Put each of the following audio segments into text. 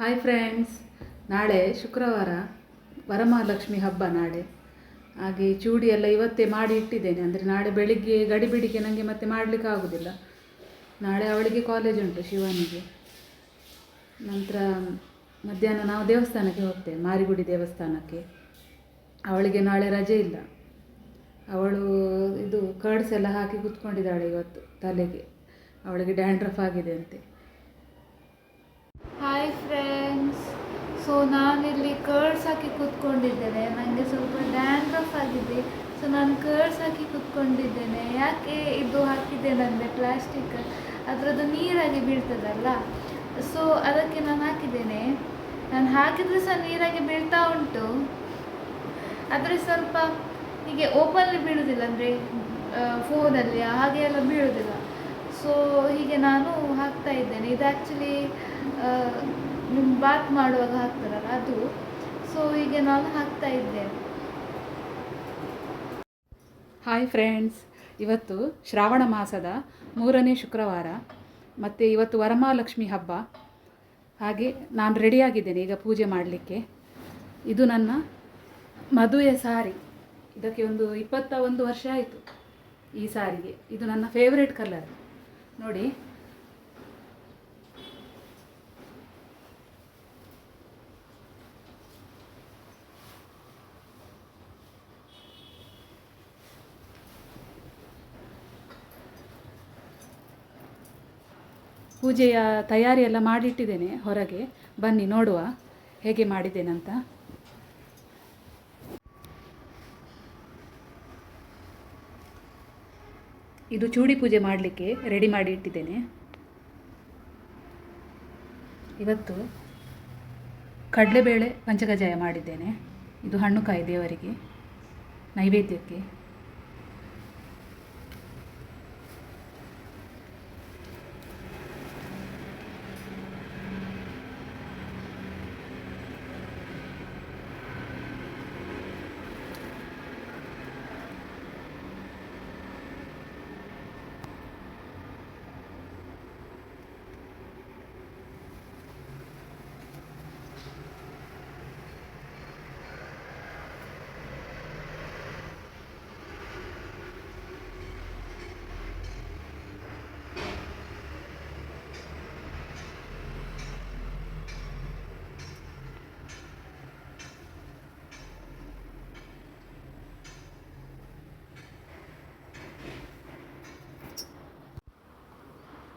Hi friends ನಾಳೆ ಶುಕ್ರವಾರ ವರಮಹಾಲಕ್ಷ್ಮಿ ಹಬ್ಬ ನಾಳೆ. ಹಾಗೆ ಚೂಡಿ ಎಲ್ಲ ಇವತ್ತೇ ಮಾಡಿ ಇಟ್ಟಿದ್ದೇನೆ. ಅಂದರೆ ನಾಳೆ ಬೆಳಿಗ್ಗೆ ಗಡಿಬಿಡಿಗೆ ನನಗೆ ಮತ್ತೆ ಮಾಡಲಿಕ್ಕೆ ಆಗೋದಿಲ್ಲ. ನಾಳೆ ಅವಳಿಗೆ ಕಾಲೇಜ್ ಉಂಟು, ಶಿವನಿಗೆ. ನಂತರ ಮಧ್ಯಾಹ್ನ ನಾವು ದೇವಸ್ಥಾನಕ್ಕೆ ಹೋಗ್ತೇವೆ, ಮಾರಿಗುಡಿ ದೇವಸ್ಥಾನಕ್ಕೆ. ಅವಳಿಗೆ ನಾಳೆ ರಜೆ ಇಲ್ಲ. ಅವಳು ಇದು ಕರ್ಡ್ಸ್ ಎಲ್ಲ ಹಾಕಿ ಕುತ್ಕೊಂಡಿದ್ದಾಳೆ ಇವತ್ತು ತಲೆಗೆ. ಅವಳಿಗೆ ಡ್ಯಾಂಡ್ರಫ್ ಆಗಿದೆ ಅಂತೆ. ಹಾಯ್ ಫ್ರೆಂಡ್ಸ್ ಸೊ ನಾನಿಲ್ಲಿ ಕರ್ಡ್ಸ್ ಹಾಕಿ ಕೂತ್ಕೊಂಡಿದ್ದೇನೆ. ನನಗೆ ಸ್ವಲ್ಪ ಡ್ಯಾಂಡ್ರಫ್ ಆಗಿದೆ. ಸೊ ನಾನು ಕರ್ಡ್ಸ್ ಹಾಕಿ ಕೂತ್ಕೊಂಡಿದ್ದೇನೆ. ಯಾಕೆ ಇದು ಹಾಕಿದ್ದೇನೆ ಅಂದರೆ ಪ್ಲಾಸ್ಟಿಕ್ ಅದರದ್ದು ನೀರಾಗಿ ಬೀಳ್ತದಲ್ಲ. ಸೊ ಅದಕ್ಕೆ ನಾನು ಹಾಕಿದ್ದೇನೆ. ನಾನು ಹಾಕಿದರೆ ಸಹ ನೀರಾಗಿ ಬೀಳ್ತಾ ಉಂಟು. ಆದರೆ ಸ್ವಲ್ಪ ಹೀಗೆ ಓಪನ್ಲಿ ಬೀಳುವುದಿಲ್ಲ ಅಂದರೆ ಫೋನಲ್ಲಿ ಹಾಗೆ ಎಲ್ಲ ಬೀಳುವುದಿಲ್ಲ ಸೊ ಹೀಗೆ ನಾನು ಹಾಕ್ತಾ ಇದ್ದೇನೆ. ಇದು ಆ್ಯಕ್ಚುಲಿ ನಿಮ್ಮ ಬಾತ್ ಮಾಡುವಾಗ ಹಾಕ್ತಾರಲ್ಲ ಅದು. ಸೊ ಈಗ ನಾನು ಹಾಕ್ತಾ ಇದ್ದೇನೆ ಹಾಯ್ ಫ್ರೆಂಡ್ಸ್ ಇವತ್ತು ಶ್ರಾವಣ ಮಾಸದ ಮೂರನೇ ಶುಕ್ರವಾರ, ಮತ್ತು ಇವತ್ತು ವರಮಹಾಲಕ್ಷ್ಮಿ ಹಬ್ಬ. ಹಾಗೆ ನಾನು ರೆಡಿಯಾಗಿದ್ದೇನೆ ಈಗ ಪೂಜೆ ಮಾಡಲಿಕ್ಕೆ. ಇದು ನನ್ನ ಮದುವೆ ಸಾರಿ. ಇದಕ್ಕೆ ಒಂದು ಇಪ್ಪತ್ತ ಒಂದು ವರ್ಷ ಆಯಿತು ಈ ಸಾರಿಗೆ. ಇದು ನನ್ನ ಫೇವ್ರೇಟ್ ಕಲರ್ ನೋಡಿ ಪೂಜೆಯ ತಯಾರಿ ಎಲ್ಲ ಮಾಡಿಟ್ಟಿದ್ದೇನೆ ಹೊರಗೆ. ಬನ್ನಿ, ನೋಡುವ ಹೇಗೆ ಮಾಡಿದ್ದೇನಂತ. ಇದು ಚೂಡಿ ಪೂಜೆ ಮಾಡಲಿಕ್ಕೆ ರೆಡಿ ಮಾಡಿ ಇಟ್ಟಿದ್ದೇನೆ. ಇವತ್ತು ಕಡಲೆಬೇಳೆ ಪಂಚಕಜಾಯ ಮಾಡಿದ್ದೇನೆ. ಇದು ಹಣ್ಣುಕಾಯಿ ದೇವರಿಗೆ, ನೈವೇದ್ಯಕ್ಕೆ.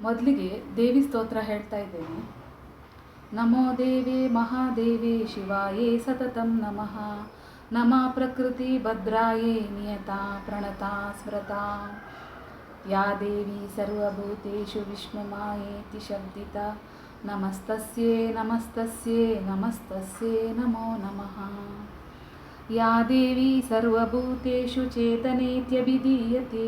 ಮೊದಲಿಗೆ ದೇವಿ ಸ್ತೋತ್ರ ಹೇಳ್ತಾ ಇದ್ದೇನೆ. ನಮೋ ದೇವಿ ಮಹಾದೇವಿ ಶಿವಾಯೇ ಸತತಂ ನಮಃ. ನಮ ಪ್ರಕೃತಿ ಭದ್ರಾಯೇ ನಿಯತಾ ಪ್ರಣತಾ ಸ್ಮೃತ. ಯಾ ದೇವಿ ಸರ್ವಭೂತೇಷು ವಿಷ್ಣುಮಾಯೇತಿ ಶಬ್ದಿತ ನಮಸ್ತಸ್ಯೇ ನಮಸ್ತಸ್ಯೇ ನಮಸ್ತಸ್ಯೇ ನಮೋ ನಮಃ. ಯಾ ದೇವಿ ಸರ್ವಭೂತೇಷು ಚೇತನೇತ್ಯಭಿಧೀಯತೆ.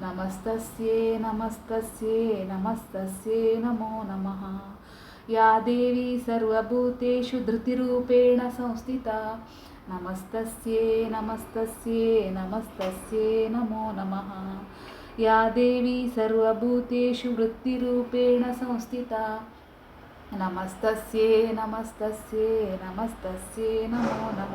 నమస్తస్యే నమస్తస్యే నమస్తస్యే నమో నమ. యా దేవీ సర్వభూతేషు ధృతిరూపేణ సంస్థిత. నమస్తస్యే నమస్తస్యే నమస్తస్యే నమో నమ. యా దేవీ సర్వభూతేషు వృత్తిరూపేణ సంస్థిత. నమస్తస్యే నమస్తస్యే నమస్తస్యే నమో నమ.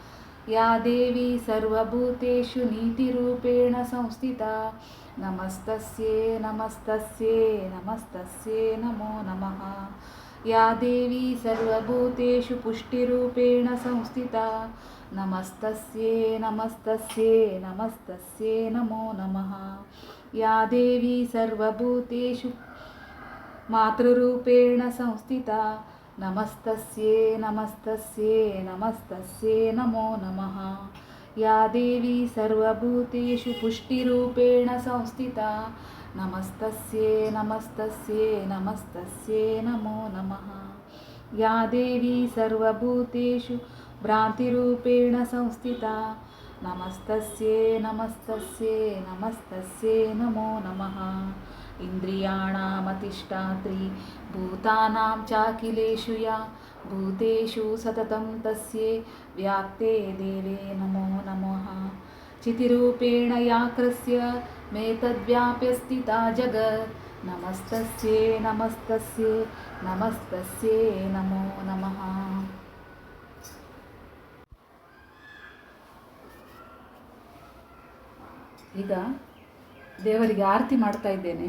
या देवी सर्वभूतेषु नीतिरूपेण संस्थिता नमस्तस्ये नमस्तस्ये नमस्तस्ये नमो नमः या देवी सर्वभूतेषु पुष्टिरूपेण संस्थिता नमस्तस्ये नमस्तस्ये नमस्तस्ये नमो नमः या देवी सर्वभूतेषु मातृरूपेण संस्थिता नमस्तस्ये नमस्तस्ये नमस्तस्ये नमो नमः। या देवी सर्वभूतेषु पुष्टिरूपेण संस्थिता। नमस्तस्ये नमस्तस्ये नमस्तस्ये नमो नमः। या देवी सर्वभूतेषु भ्रान्तिरूपेण संस्थिता। नमस्तस्ये नमस्तस्ये नमस्तस्ये नमो नमः इन्द्रियाणामतिष्ठात्री भूतानां चाखिलेषु या भूतेषु सततं तस्ये व्याप्ते देवे नमो नमः चितिरूपेण याक्रस्य मेतद्व्याप्य स्थिता जगत् नमस्तस्ये नमस्तस्ये नमस्तस्ये नमो नमः ಈಗ ದೇವರಿಗೆ ಆರತಿ ಮಾಡ್ತಾ ಇದ್ದೇನೆ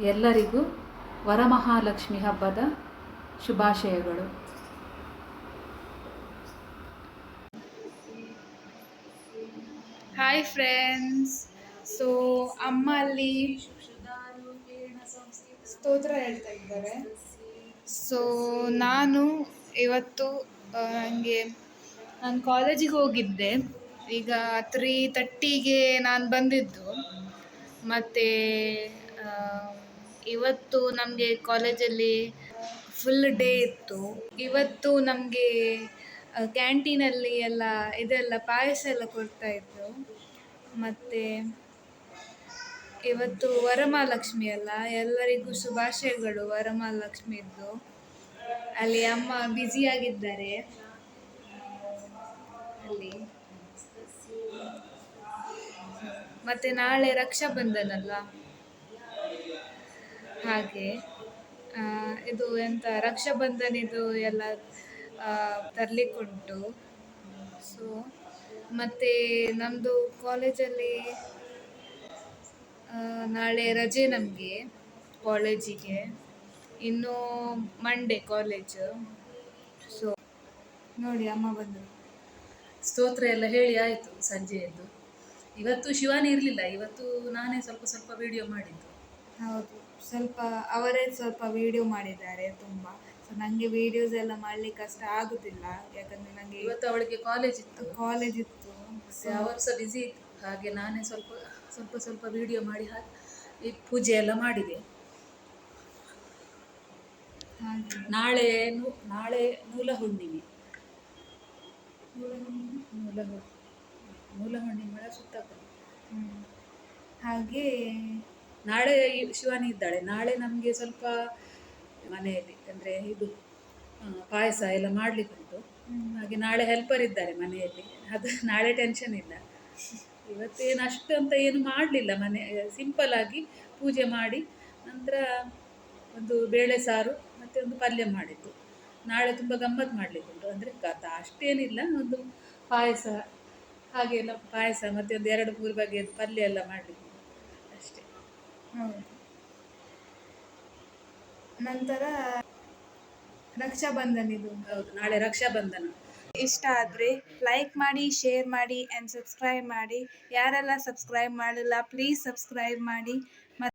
ಎಲ್ಲರಿಗೂ ವರಮಹಾಲಕ್ಷ್ಮಿ ಹಬ್ಬದ ಶುಭಾಶಯಗಳು. ಹಾಯ್ ಫ್ರೆಂಡ್ಸ್ ಸೊ ಅಮ್ಮ ಅಲ್ಲಿ ಸ್ತೋತ್ರ ಹೇಳ್ತಾ ಇದ್ದಾರೆ. ಸೊ ನಾನು ಇವತ್ತು ನನಗೆ ನಾನು ಕಾಲೇಜಿಗೆ ಹೋಗಿದ್ದೆ. ಈಗ ತ್ರೀ ತರ್ಟಿಗೆ ನಾನು ಬಂದಿದ್ದು. ಮತ್ತು ಇವತ್ತು ನಮಗೆ ಕಾಲೇಜಲ್ಲಿ ಫುಲ್ ಡೇ ಇತ್ತು. ಇವತ್ತು ನಮಗೆ ಕ್ಯಾಂಟೀನಲ್ಲಿ ಎಲ್ಲ ಇದೆಲ್ಲ ಪಾಯಸ ಎಲ್ಲ ಕೊಡ್ತಾ ಇದ್ರು. ಮತ್ತು ಇವತ್ತು ವರಮಹಾಲಕ್ಷ್ಮಿ ಅಲ್ಲ, ಎಲ್ಲರಿಗೂ ಶುಭಾಶಯಗಳು. ವರಮಹಾಲಕ್ಷ್ಮಿದ್ದು ಅಲ್ಲಿ ಅಮ್ಮ ಬ್ಯುಸಿಯಾಗಿದ್ದಾರೆ ಅಲ್ಲಿ. ಮತ್ತೆ ನಾಳೆ ರಕ್ಷಾಬಂಧನ ಅಲ್ಲ ಹಾಗೆ ಇದು ಎಂತ ರಕ್ಷಾಬಂಧನ ಇದು ಎಲ್ಲ ತರಲಿಕ್ಕುಂಟು. ಸೊ ಮತ್ತು ನಮ್ಮದು ಕಾಲೇಜಲ್ಲಿ ನಾಳೆ ರಜೆ ನಮಗೆ ಕಾಲೇಜಿಗೆ ಇನ್ನು ಮಂಡೇ ಕಾಲೇಜು ಸೊ ನೋಡಿ ಅಮ್ಮ ಬಂದರು ಸ್ತೋತ್ರ ಎಲ್ಲ ಹೇಳಿ ಆಯಿತು ಸಂಜೆಯದ್ದು. ಇವತ್ತು ಶಿವಾನಿ ಇರಲಿಲ್ಲ, ಇವತ್ತು ನಾನೇ ಸ್ವಲ್ಪ ಸ್ವಲ್ಪ ವಿಡಿಯೋ ಮಾಡಿದ್ದು. ಹೌದು. ಸ್ವಲ್ಪ ಅವರೇ ಸ್ವಲ್ಪ ವಿಡಿಯೋ ಮಾಡಿದ್ದಾರೆ ತುಂಬ. ಸೊ ನನಗೆ ವಿಡಿಯೋಸ್ ಎಲ್ಲ ಮಾಡ್ಲಿಕ್ಕೆ ಕಷ್ಟ ಆಗುತ್ತಿಲ್ಲ. ಯಾಕಂದರೆ ನನಗೆ ಇವತ್ತು ಅವಳಿಗೆ ಕಾಲೇಜ್ ಇತ್ತು. ಕಾಲೇಜ್ ಇತ್ತು. ಮತ್ತೆ ಅವರು ಸಹ ಬ್ಯುಸಿ ಇತ್ತು. ಹಾಗೆ ನಾನೇ ಸ್ವಲ್ಪ ಸ್ವಲ್ಪ ಸ್ವಲ್ಪ ವಿಡಿಯೋ ಮಾಡಿ ಹಾಕಿ ಈ ಪೂಜೆ ಎಲ್ಲ ಮಾಡಿದೆ. ಹಾಗೆ. ನಾಳೆ ನಾಳೆ ಮೂಲ ಹುಣ್ಣಿಮೆ ಮೂಲ ಮೂಲ ಹುಣ್ಣಿಮೆ ಸುತ್ತ. ಹಾಗೆ ನಾಳೆ ಶಿವಾನಿ ಇದ್ದಾಳೆ. ನಾಳೆ ನಮಗೆ ಸ್ವಲ್ಪ ಮನೆಯಲ್ಲಿ ಅಂದರೆ ಇದು ಪಾಯಸ ಎಲ್ಲ ಮಾಡಲಿಕ್ಕುಂಟು ಹಾಗೆ ನಾಳೆ ಹೆಲ್ಪರ್ ಇದ್ದಾರೆ ಮನೆಯಲ್ಲಿ. ಅದು ನಾಳೆ ಟೆನ್ಷನ್ ಇಲ್ಲ. ಇವತ್ತೇನು ಅಷ್ಟು ಅಂತ ಏನು ಮಾಡಲಿಲ್ಲ ಮನೆ ಸಿಂಪಲ್ ಆಗಿ ಪೂಜೆ ಮಾಡಿ, ನಂತರ ಒಂದು ಬೇಳೆ ಸಾರು, ಮತ್ತು ಒಂದು ಪಲ್ಯ ಮಾಡಿದ್ದು. ನಾಳೆ ತುಂಬ ಗಮ್ಮತ್ತು ಮಾಡಲಿಕ್ಕುಂಟು ಅಂದರೆ ಕಥ ಅಷ್ಟೇನಿಲ್ಲ, ಒಂದು ಪಾಯಸ ಹಾಗೆಲ್ಲ ಪಾಯಸ, ಮತ್ತು ಒಂದು ಎರಡು ಮೂರು ಬಗೆಯದು ಪಲ್ಯ ಎಲ್ಲ ಮಾಡಲಿಕ್ಕೆ ನಂತರ ರಕ್ಷಾಬಂಧನ ಇದು. ಹೌದು ನಾಳೆ ರಕ್ಷಾಬಂಧನ. ಇಷ್ಟ ಆದರೆ ಲೈಕ್ ಮಾಡಿ ಶೇರ್ ಮಾಡಿ ಆ್ಯಂಡ್ ಸಬ್ಸ್ಕ್ರೈಬ್ ಮಾಡಿ. ಯಾರೆಲ್ಲ ಸಬ್ಸ್ಕ್ರೈಬ್ ಮಾಡಿಲ್ಲ ಪ್ಲೀಸ್ ಸಬ್ಸ್ಕ್ರೈಬ್ ಮಾಡಿ.